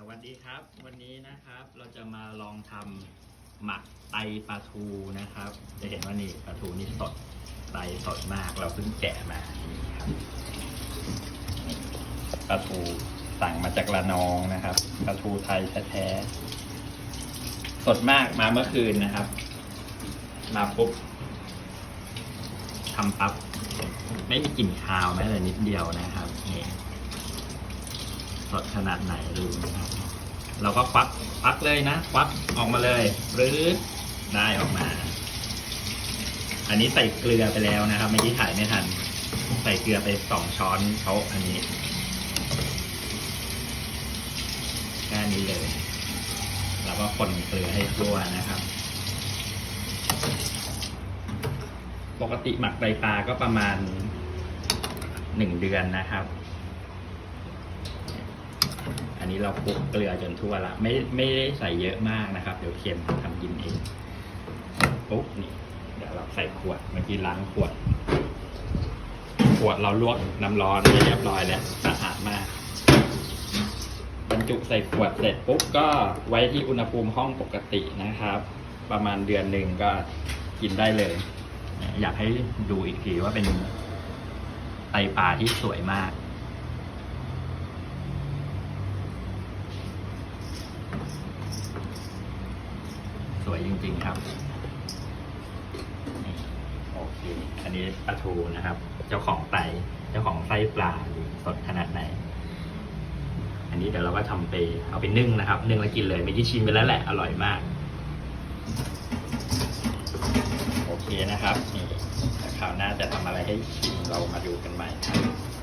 สวัสดีครับ วันนี้นะครับเราจะมาลองทำหมักไตปลาทูนะครับ จะเห็นว่านี่ปลาทูนี่สดไตสดมากเราเพิ่งแกะมาครับปลาทูสั่งมาจากระนองนะครับปลาทูไทยแท้ๆสดมากมาเมื่อคืนนะครับ มาปุ๊บทำปั๊บไม่มีกลิ่นคาวแม้แต่นิดเดียวนะครับนี่ สดขนาดไหนดูนะครับ เราก็ควักควักเลยนะควักออกมาเลยหรือได้ออกมา อันนี้ใส่เกลือไปแล้วนะครับเมื่อกี้ถ่ายไม่ทัน ใส่เกลือไปสองช้อนโต๊ะอันนี้แค่นี้เลยแล้วก็คนเกลือให้ทั่วนะครับปกติหมักไตปลาก็ประมาณหนึ่งเดือนนะครับ นนี้เราคลุกเกลือจนทั่วละ ไม่ไม่ได้ใส่เยอะมากนะครับ เดี๋ยวเค็มทำกินเองปุ๊บนี่เดี๋ยวเราใส่ขวดเมื่อกี้ล้างขวด ขวดเราลวกน้ำร้อนเรียบร้อยแล้วสะอาดมากบรรจุใส่ขวดเสร็จปุ๊บก็ไว้ที่อุณหภูมิห้องปกตินะครับ ประมาณเดือนหนึ่งก็กินได้เลย อยากให้ดูอีกทีว่าเป็นไตปลาที่สวยมาก วยจริงๆครับโอเค อันนี้ปลาทูนะครับ เจ้าของไตเจ้าของไส้ปลาสดขนาดไหน อันนี้เดี๋ยวเราก็ทำไป เอาไปนึ่งนะครับ นึ่งแล้วกินเลยมีที่ชิมไปแล้วแหละ อร่อยมาก โอเคนะครับนี่าคราวหน้าจะทำอะไรให้ชิมเรามาดูกันใหม่ครับ